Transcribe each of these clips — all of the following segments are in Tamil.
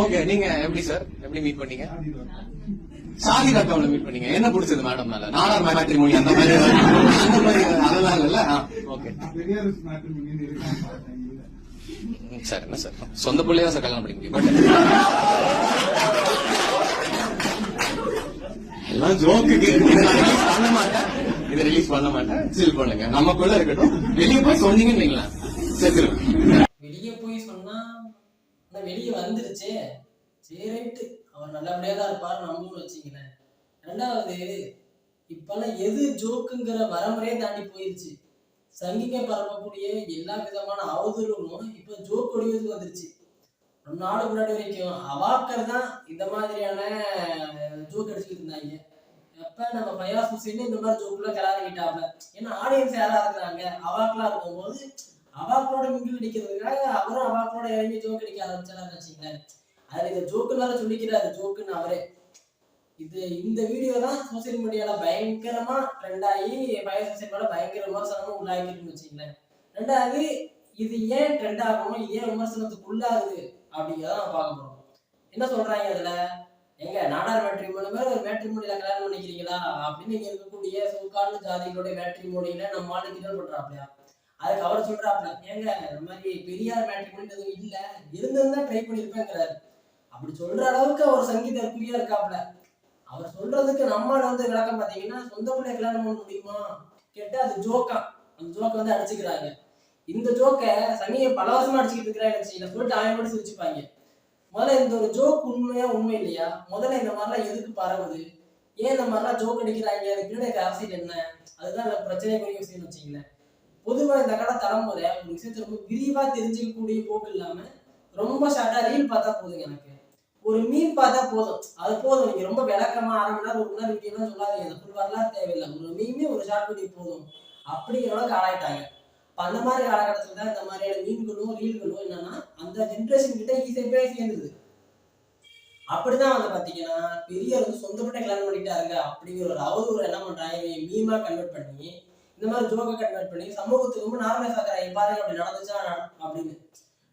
ஓகே நீங்க எப்படி சார் எப்படி மீட் பண்ணீங்க? ஷாஹித் அக்காவில மீட் பண்ணீங்க. என்ன பிடிச்சது மேடம் மேல நாடார் மேட்ரிமோனி அந்த மாதிரி அந்த மாதிரி அதெல்லாம் இல்ல ஓகே சார் என்ன சார் சொந்த பிள்ளையா சார் கல்யாணம் பண்ணிக்க முடியும்? எல்லாம் ஜோக்கு பண்ண மாட்டேன். இதை ரிலீஸ் பண்ண மாட்டேன். சில் பண்ணுங்க. நமக்குள்ள இருக்கட்டும். வெளியே போய் சொன்னீங்கன்னு வைங்களேன். செத்துருவேன் வெளியே போய் சொன்னா ஆனா வெளியே வந்துருச்சே. சரி ரைட்டு. அவர் நல்லபடியாக தான் இருப்பார் நம்புன்னு வச்சுங்களேன் ரெண்டாவது இப்பெல்லாம் எது ஜோக்குங்கிற வரமுறையே தாண்டி போயிருச்சு. சங்கிக்க பரப்பக்கூடிய எல்லா விதமான அவதூறுகளும் இப்ப ஜோக் வடிவத்துக்கு வந்துருச்சு. ரொம்ப நாடு முன்னாடி வரைக்கும் அவாக்கர் தான் இந்த மாதிரியான ஜோக் அடிச்சுக்கிட்டு இருந்தாங்க. எப்ப நம்ம ஃபயாஸ் ஹுசைன் இந்த மாதிரி ஜோக்குள்ள கிளாரிக்கிட்டாப்ல ஏன்னா ஆடியன்ஸ் யாரா இருக்கிறாங்க? அவாக்கெல்லாம் இருக்கும்போது அவாக்களோட மிங்கில் அடிக்கிறதுக்காக அவரும் அவாக்களோட இறங்கி ஜோக் அடிக்க ஆரம்பிச்சாருன்னு வச்சுங்களேன் அதுல இந்த ஜோக்குனால வேற சொல்லிக்கிறாரு ஜோக்குன்னு அவரே. இது இந்த வீடியோ தான் சோசியல் மீடியால பயங்கரமா ட்ரெண்ட் ஆகி பயஸ் சோசியல் மேல பயங்கர விமர்சனமும் உள்ளாகிருக்குன்னு வச்சுங்களேன் ரெண்டாவது இது ஏன் ட்ரெண்ட் ஆகணும் ஏன் விமர்சனத்துக்கு உள்ளாகுது அப்படிங்கிறத நம்ம பார்க்க போறோம். என்ன சொல்றாங்க அதுல? எங்க நாடார் மேட்ரிமோனி மாதிரி ஒரு மேட்ரிமோனியில கல்யாணம் பண்ணிக்கிறீங்களா? அப்படின்னு இங்க இருக்கக்கூடிய சோக்கான ஜாதிகளுடைய மேட்ரிமோனியில நம்ம ஆளு கிண்டல் பண்றாப்லையா? அதுக்கு அவர் சொல்றாப்ல ஏங்க இந்த மாதிரி பெரியார் மேட்ரிமோனி எதுவும் இல்ல இருந்திருந்தா ட்ரை பண்ணிருப்பேங்கிறாரு அப்படி சொல்ற அளவுக்கு அவர் சங்கீத குறியா இருக்காப்ல. அவர் சொல்றதுக்கு நம்ம வந்து விளக்கம் பாத்தீங்கன்னா சொந்த பிள்ளை கல்யாணம் பண்ண முடியுமா? கேட்டா அது ஜோக்கா அந்த ஜோக்க வந்து அடிச்சுக்கிறாங்க. இந்த ஜோக்க சங்கியை பல வருஷமா அடிச்சுக்கிட்டு இருக்கிறாங்க சொல்லிட்டு அவன் கூட சிரிச்சுப்பாங்க. முதல்ல இந்த ஒரு ஜோக் உண்மையா உண்மை இல்லையா? முதல்ல இந்த மாதிரிலாம் எதுக்கு பரவுது? ஏன் இந்த மாதிரிலாம் ஜோக் அடிக்கிறாங்க? அதுக்கு பின்னாடி அரசியல் என்ன? அதுதான் அந்த பிரச்சனைக்குரிய விஷயம் வச்சுங்களேன் பொதுவாக இந்த கடை தலைமுறை ஒரு விஷயத்தை ரொம்ப விரிவாக தெரிஞ்சுக்கக்கூடிய போக்கு இல்லாமல் ரொம்ப ஷார்ட்டாக ரீல் பார்த்தா போதும் எனக்கு. ஒரு மீன் பார்த்தா போதும். அது போதும். நீங்கள் ரொம்ப விளக்கமா அரை மணி நேரம் ஒரு மணி நேரம் வீடியோலாம் சொல்லாதீங்க. அந்த ஃபுல் வரலாறு தேவையில்லை. ஒரு மீமே ஒரு ஷார்ட் வீடியோ போதும். அப்படிங்கிற அளவுக்கு ஆளாயிட்டாங்க இப்போ அந்த மாதிரி காலகட்டத்தில் தான் இந்த மாதிரியான மீன்களும் ரீல்களும் என்னன்னா அந்த ஜென்ரேஷன் கிட்ட ஈஸியாக போய் சேர்ந்துருது அப்படிதான் வந்து பாத்தீங்கன்னா பெரியவர் வந்து சொந்தப்பட்ட கல்யாணம் பண்ணிட்டாருங்க அப்படிங்கிற ஒரு அவதூறு என்ன பண்றாங்க? மீமா கன்வெர்ட் பண்ணி இந்த மாதிரி ஜோக்க கன்வெர்ட் பண்ணி சமூகத்துக்கு ரொம்ப நார்மலைஸ் ஆக்குறாங்க பாருங்க அப்படி நடந்துச்சா? அப்படின்னு.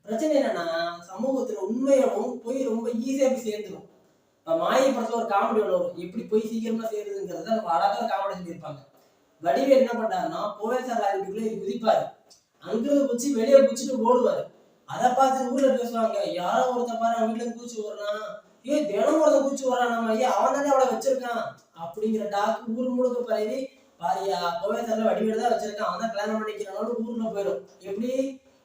பிரச்சனை என்னன்னா சமூகத்துல உண்மையாகவும் போய் ரொம்ப ஈஸியா போய் சேர்ந்துடும் இப்ப மாயை படத்துல ஒரு காமெடி ஒன்று வரும். எப்படி போய் சீக்கிரமா சேருதுங்கிறத நம்ம அழகா காமெடி சொல்லியிருப்பாங்க. வடிவேல் என்ன பண்ணாருன்னா புவேசர் லாரிக்குள்ளே குதிப்பாரு. அங்கிருந்து குச்சி வெளியே குச்சிட்டு ஓடுவாரு. அதை பார்த்து ஊர்ல பேசுவாங்க. யாரோ ஒருத்தன் பாரு அவன் வீட்டுல குச்சி வர்றான் ஏ தினம் ஒருத்தன் குச்சி வரான் நம்ம ஐயா அவன் தானே அவளை வச்சிருக்கான். அப்படிங்கிற டாக்கு ஊர் முழுக்க பரவி பாரியா புவேசர்ல வடிவேல் தான் வச்சிருக்கான். அவன் தான் கல்யாணம் பண்ணிக்கிறானோட ஊர்ல போயிடும். எப்படி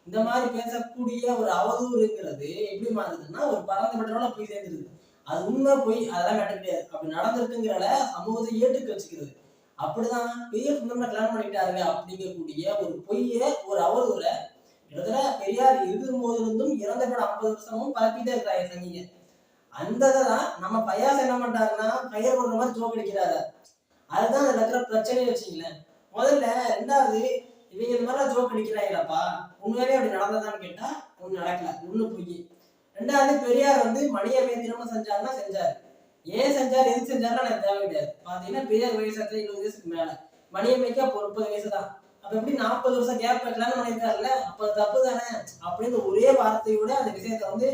இந்த மாதிரி பேசக்கூடிய ஒரு அவதூறுங்கிறது எப்படி மாறுதுன்னா ஒரு பறந்து பட்டவங்கள போய் சேர்ந்துருது. அது உண்மை போய் அதெல்லாம் கட்ட கிடையாது அப்படி நடந்திருக்குங்கிறத சமூகத்தை ஏற்றுக்க வச்சுக்கிறது. அப்படிதான் பெரிய சொந்தமா கல்யாணம் பண்ணிட்டாருங்க அப்படிங்கக்கூடிய ஒரு பொய்ய ஒரு அவதூறை கிட்டத்தட்ட பெரியார் இருக்கும் போதிலிருந்தும் இறந்த படம் ஐம்பது வருஷமும் பரப்பிட்டே இருக்காங்க சங்கிங்க அந்த இதை தான் நம்ம பையாஸ் என்ன பண்றாருன்னா பையர் பண்ற மாதிரி ஜோக் அடிக்கிறாரு அதுதான் அதுல இருக்கிற பிரச்சனையை வச்சுங்களேன் முதல்ல ரெண்டாவது இவங்க இந்த மாதிரிலாம் ஜோக் அடிக்கிறாங்களாப்பா உண்மையிலே அப்படி நடந்ததான்னு கேட்டா ஒண்ணு நடக்கல. ஒண்ணு பொய். ரெண்டாவது பெரியார் வந்து மணியமே திரும்ப செஞ்சாருன்னா செஞ்சாரு. ஏன் செஞ்சாரு? எது செஞ்சாருன்னா எனக்கு தேவை கிடையாது. பாத்தீங்கன்னா பெரியார் வயசு இருபது வயசுக்கு மேல. மணியமைக்கா அப்போ முப்பது வயசு தான் அப்ப எப்படி நாற்பது வருஷம் கேப் வைக்கலாம்னு பண்ணியிருக்காருல்ல அப்ப தப்பு தானே? அப்படின்னு ஒரே வார்த்தையோட அந்த விஷயத்தை வந்து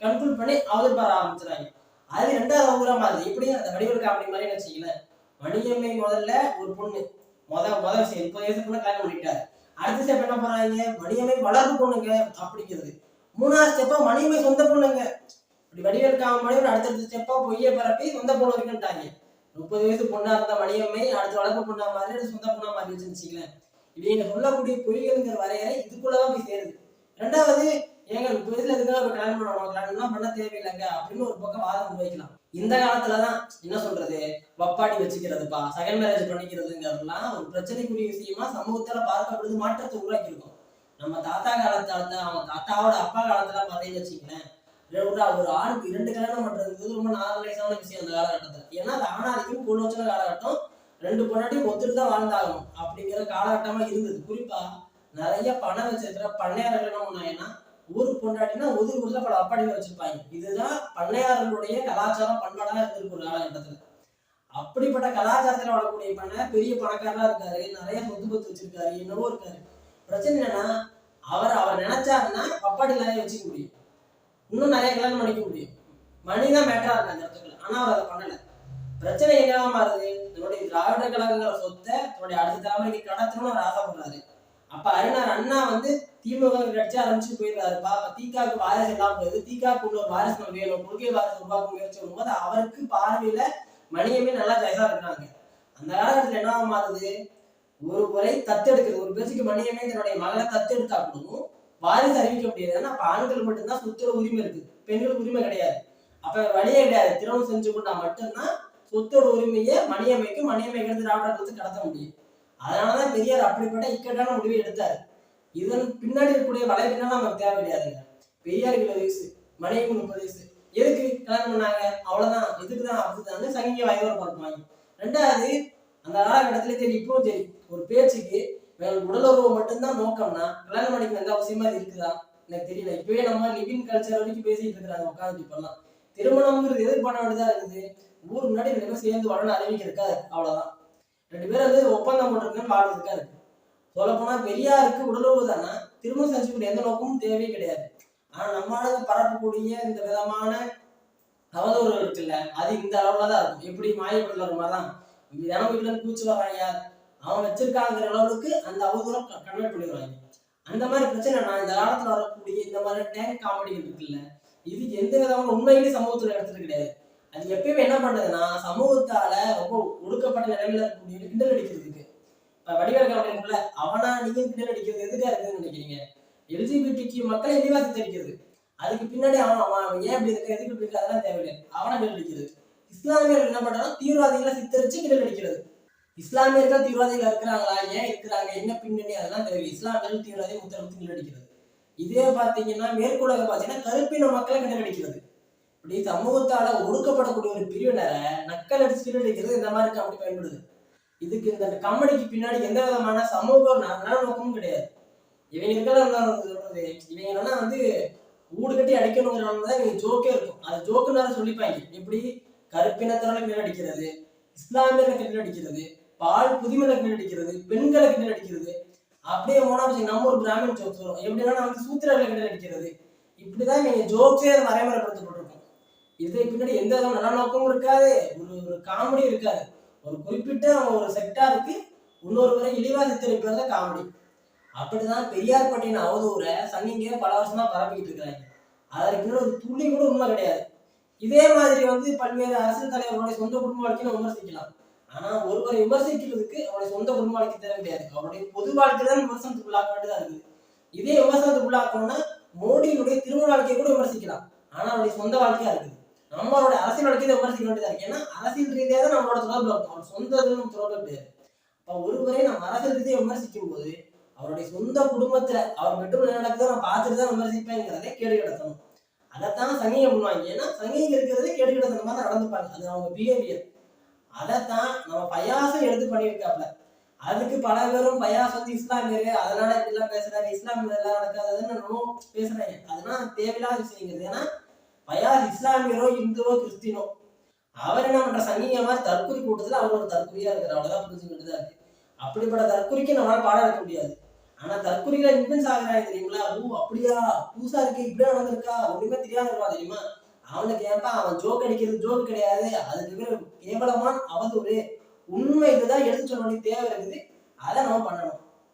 கன்க்ளூட் பண்ணி அவர் பார ஆரம்பிச்சுறாங்க அது ரெண்டாவது ஊரா மாதிரி எப்படியும் அந்த வடிவல் காமெடி மாதிரி வச்சுக்கல மணியம்மை முதல்ல ஒரு பொண்ணு. முத முத விஷயம் முப்பது வயசுக்குள்ள கல்யாணம் பண்ணிட்டாரு. அடுத்த ஸ்டெப் என்ன பண்றாங்க மணியம்மை வளர்ப்பு பொண்ணுங்க அப்படிங்கிறது. மூணாவது ஸ்டெப்பா மணியம்மை சொந்த பொண்ணுங்க. இப்படி வடிவேல் மணியம் அடுத்தடுத்த ஸ்டெப்பா பொய்ய பரப்பி சொந்த பொண்ணு இருக்குன்ட்டாங்க முப்பது வயசு பொண்ணா இருந்த மணியம்மை அடுத்து வளர்ப்பு பொண்ணா மாதிரி அடுத்து சொந்த பொண்ணா மாதிரி வச்சுருச்சுங்களேன் இவங்க சொல்லக்கூடிய பொய்கள்ங்கிற வரையறை இதுக்குள்ளதான் போய் சேருது. ரெண்டாவது ஏங்க முப்பது வயசுல எதுக்காக இப்ப கல்யாணம் பண்ணணும்? கல்யாணம்லாம் பண்ண தேவையில்லைங்க அப்படின்னு ஒரு பக்கம் வாதம் வைக்கலாம் இந்த காலத்துலதான் என்ன சொல்றது? வப்பாடி வச்சுக்கிறதுப்பா செகண்ட் மேரேஜ் பண்ணிக்கிறதுங்கிறதுலாம் ஒரு பிரச்சனைக்குரிய விஷயமா சமூகத்துல பார்க்கப்படுது மாற்றத்தை உருவாக்கியிருக்கோம். நம்ம தாத்தா காலத்துல அவங்க தாத்தாவோட அப்பா காலத்துல பாத்தீங்கன்னு வச்சுங்களேன் ஒரு ஆணுக்கு இரண்டு கல்யாணம் பண்றதுங்கிறது ரொம்ப நார்மலைஸான விஷயம் அந்த காலகட்டத்துல. ஏன்னா அது ஆணாதிக்கும் பொண்ணு வச்சுன காலகட்டம் ரெண்டு பொண்ணாட்டியும் ஒத்துட்டு தான் வாழ்ந்தாகணும் அப்படிங்கிற காலகட்டமா இருந்தது. குறிப்பா நிறைய பணம் வச்சிருக்கிற பண்ணையாளர்கள் என்ன பண்ணாங்கன்னா ஊருக்கு பொண்டாட்டினா ஒதுக்கு ஊர்ல பல அப்பாடிகள் வச்சிருப்பாங்க. இதுதான் பண்ணையாளர்களுடைய கலாச்சாரம் பண்பாடாக இருந்திருக்கு ஒரு காலகட்டத்துல. அப்படிப்பட்ட கலாச்சாரத்துல வளரக்கூடிய பண்ண பெரிய பணக்காரரா இருக்காரு நிறைய சொத்து பத்து வச்சிருக்காரு என்னவோ இருக்காரு. பிரச்சனை என்னன்னா அவர் அவர் நினைச்சாருன்னா பப்பாடி நிறைய வச்சுக்க முடியும். இன்னும் நிறைய கல்யாணம் பண்ணிக்க முடியும். மணிதான் மேட்டரா இருக்கு அந்த இடத்துக்குள்ள ஆனா அவர் அதை பண்ணல. பிரச்சனை என்னவா மாறுது தன்னுடைய திராவிட கழகங்கிற சொத்தை தன்னுடைய அடுத்த தலைமுறைக்கு கடத்தணும்னு அவர் ஆசைப்படுறாரு. அப்ப அறிஞர் அண்ணா வந்து திமுக கட்சி ஆரம்பிச்சு போயிருந்தாரு அப்ப தீகாக்கு வாரிசு இல்லாம போகுது தீகாக்கு உள்ள வாரிசு வேணும். கொள்கை வாரிசு உருவாக்க முயற்சி பண்ணும்போது அவருக்கு பார்வையில மணியமே நல்லா ஜெயசா இருக்கிறாங்க அந்த காலகட்டத்துல என்ன மாறுது? ஒரு முறை தத்தெடுக்கிறது. ஒரு பேச்சுக்கு மணியமே தன்னுடைய மகளை தத்தெடுத்தா கூடவும் வாரிசு அறிவிக்க முடியாது. ஏன்னா அப்ப ஆண்கள் மட்டும்தான் சொத்துல உரிமை இருக்கு. பெண்களுக்கு உரிமை கிடையாது. அப்ப வழியே கிடையாது. திருமணம் செஞ்சு கொண்டா மட்டும்தான் சொத்தோட உரிமையை மணியமைக்கு மணியமைக்கிறது திராவிடர்களுக்கு கடத்த முடியும். அதனாலதான் பெரியார் அப்படிப்பட்ட இக்கட்டான முடிவை எடுத்தார். இதன் பின்னாடி இருக்கக்கூடிய வளைவுலாம் நமக்கு தேவை கிடையாதுங்க பெரியார் இருபது வயசு மணிக்கு முப்பது வயசு. எதுக்கு கல்யாணம் பண்ணாங்க? அவ்வளவுதான். இதுக்கு தான் அப்படிதான் சங்கிங்க வயவர பார்ப்பாங்க ரெண்டாவது அந்த காலகட்டத்துல சரி இப்பவும் சரி. ஒரு பேச்சுக்கு வேற உடலுறவு மட்டும்தான் நோக்கம்னா கல்யாணம் பண்ணிக்க எந்த அவசியமா இருக்குதா? எனக்கு தெரியல. இப்பவே நம்ம லிவிங் கல்ச்சர் வரைக்கும் பேசிட்டு இருக்கிறாங்க. உட்காந்து இப்பெல்லாம். திருமணம்ங்கிறது எதுக்கு பண்ண வேண்டியதா இருக்குது? ஊர் முன்னாடி ரெண்டு பேரும் சேர்ந்து வரணும்னு அறிவிக்க இருக்காது. அவ்வளவுதான். ரெண்டு பேரும் வந்து ஒப்பந்தம் போட்டிருக்குன்னு வாழ்றதுக்கா இருக்கு சொல்ல போனா பெரியாருக்கு உடலுறவு தானா? திருமணம் செஞ்சுக்கூடிய எந்த நோக்கமும் தேவையே கிடையாது. ஆனா நம்மளால பரப்பக்கூடிய இந்த விதமான அவதூறு இருக்குல்ல அது இந்த அளவுல தான் இருக்கும். எப்படி மாயப்படுற மாதிரி தான் தினம் வீட்டுல பூச்சி வர்றாங்க அவன் வச்சிருக்காங்கிற அளவுக்கு அந்த அவதூறம் கன்வெர்ட் பண்ணிடுவாங்க அந்த மாதிரி பிரச்சனை நான் இந்த காலத்துல வரக்கூடிய இந்த மாதிரி டேங்க் காமெடிகள் இருக்குல்ல இது எந்த விதமான உண்மையிலேயே சமூகத்துல எடுத்துட்டு கிடையாது. அது எப்பயுமே என்ன பண்றதுன்னா சமூகத்தால ரொம்ப ஒடுக்கப்பட்ட நிலையில இருக்கக்கூடிய கிண்டல் அடிக்கிறதுக்கு. இப்ப வடிவேல் காமெடிக்குள்ள அவனா நீங்க கிண்டல் அடிக்கிறது எதுக்காக இருக்குதுன்னு நினைக்கிறீங்க? எல்ஜிபிடிக்கு மக்களை இழிவாசி அடிக்கிறது அதுக்கு பின்னாடி அவன் அவன் ஏன் இப்படி இருக்க எதுக்கு இப்படி இருக்க அதெல்லாம் தேவையில்லை. அவனை கிண்டல் அடிக்கிறது இஸ்லாமியர்கள் என்ன பண்றாங்க தீவிரவாதிகளை சித்தரிச்சு கிண்டல் அடிக்கிறது இஸ்லாமியர்கள் தீவிரவாதிகள் இருக்கிறாங்களா? ஏன் இருக்கிறாங்க? என்ன பின்னணி? அதெல்லாம் தெரியல இஸ்லாமியர்கள் தீவிரவாதி முத்தரவு கிண்டல் அடிக்கிறது இதே பாத்தீங்கன்னா மேற்குலக பாத்தீங்கன்னா கருப்பின மக்களை கிண்டல் அடிக்கிறது இப்படி சமூகத்தால ஒடுக்கப்படக்கூடிய ஒரு பிரிவினரை நக்கல் அடிச்சு கிண்டல் இந்த மாதிரி கம்பெனி பயன்படுது. இதுக்கு இந்த கம்பெனிக்கு பின்னாடி எந்த விதமான சமூக ந- நலநோக்கமும் கிடையாது. இவங்களுக்கெல்லாம் என்ன சொல்றது இவங்க வந்து ஊடு கட்டி அடிக்கணுங்கிறவங்க தான் இவங்க ஜோக்கே இருக்கும். அந்த ஜோக்குன்னு சொல்லிப்பாங்க. எப்படி? கருப்பினத்தினால கிண்டல் அடிக்கிறது இஸ்லாமியர்களை கிண்டல் அடிக்கிறது பால் புதுமையில கிண்டல் அடிக்கிறது பெண்களை கிண்டல் அடிக்கிறது. அப்படியே போனா நம்ம ஒரு பிராமின் ஜோக்ஸ் வரும். எப்படின்னா வந்து சூத்திரர்களை கிண்டல் அடிக்கிறது. இப்படிதான் இவங்க ஜோக்ஸே வரைமுறைப்படுத்தப்பட்டிருக்கும் இதுக்கு பின்னாடி எந்த விதமான நல்ல நோக்கமும் இருக்காது. ஒரு ஒரு காமெடி இருக்காது. ஒரு குறிப்பிட்ட ஒரு செக்டாருக்கு இன்னொருவரை இழிவா சித்தரிப்பது காமெடி. அப்படிதான் பெரியார் பட்டின அவதூரை சங்கிங்க பல வருஷமா பரப்பிக்கிட்டு இருக்காங்க அதற்கு ஒரு துளி கூட உண்மை கிடையாது. இதே மாதிரி வந்து பல்வேறு அரசியல் தலைவர்களுடைய சொந்த குடும்ப வாழ்க்கையை விமர்சிக்கலாம். ஆனா ஒருவரை விமர்சிக்கிறதுக்கு அவருடைய சொந்த குடும்ப வாழ்க்கை தேவை கிடையாது. அவருடைய பொது வாழ்க்கை தான் விமர்சனத்துக்கு உள்ளாக்க வேண்டியதா இருக்குது. இதே விமர்சனத்துக்கு உள்ளாக்கணும்னா மோடியினுடைய திருமண வாழ்க்கையை கூட விமர்சிக்கலாம். ஆனா அவருடைய சொந்த வாழ்க்கையா இருக்குது. நம்மளோட அரசியல் வாழ்க்கையை விமர்சிக்க வேண்டியதா இருக்கு ஏன்னா அரசியல் ரீதியாக தான் நம்மளோட தொடர்பு இருக்கும். அவர் சொந்த தொடர்பு கிடையாது. அப்ப ஒருவரை நம்ம அரசியல் ரீதியாக விமர்சிக்கும் போது அவருடைய சொந்த குடும்பத்துல அவர் பெட்ரூம் என்ன நடக்குதோ நான் பார்த்துட்டு தான் விமர்சிப்பேங்கிறதே கேடு கிடத்தணும். அதைத்தான் சங்கிங்க பண்ணுவாங்க ஏன்னா சங்கிங்க இருக்கிறதே கேடு கிடத்தனமா தான் நடந்துப்பாங்க. அது அவங்க பிஹேவியர் அதைத்தான் நம்ம பயாசம் எடுத்து பண்ணியிருக்காப்ல அதுக்கு பல பேரும் பயாஸ் வந்து இஸ்லாமியர். அதனால இப்படிலாம் பேசுறாரு. இஸ்லாமியர் எல்லாம் நடக்காதுன்னு நம்ம பேசுறாங்க அதெல்லாம் தேவையில்லாத விஷயங்கிறது. ஏன்னா பயாஸ் இஸ்லாமியரோ இந்துவோ கிறிஸ்டினோ. அவர் என்ன பண்ற சங்கிங்க மாதிரி தற்கொலை கூட்டத்துல அவர் ஒரு தற்கொலையா இருக்கிற அவ்வளவுதான் புரிஞ்சுக்கிட்டு தான் இருக்கு. அப்படிப்பட்ட தற்கொலைக்கு நம்மளால பாடம் எடுக்க முடியாது. ஆனா தற்கொலையில இன்ஃபுளுன்ஸ் ஆகுறாங்க தெரியுங்களா ஓ அப்படியா? புதுசா இருக்கு இப்படியா நடந்திருக்கா? ஒண்ணுமே தெரியாத இருக்கான் தெரியுமா? அவனுக்கு ஏன்பா அவன் ஜோக் அடிக்கிறது ஜோக் கிடையாது. அதுக்கு பேர் கேவலமான அவதூறு. உண்மை இதுதான் எடுத்து சொல்ல வேண்டிய தேவை இருக்குது. அதை நம்ம பண்ணணும்.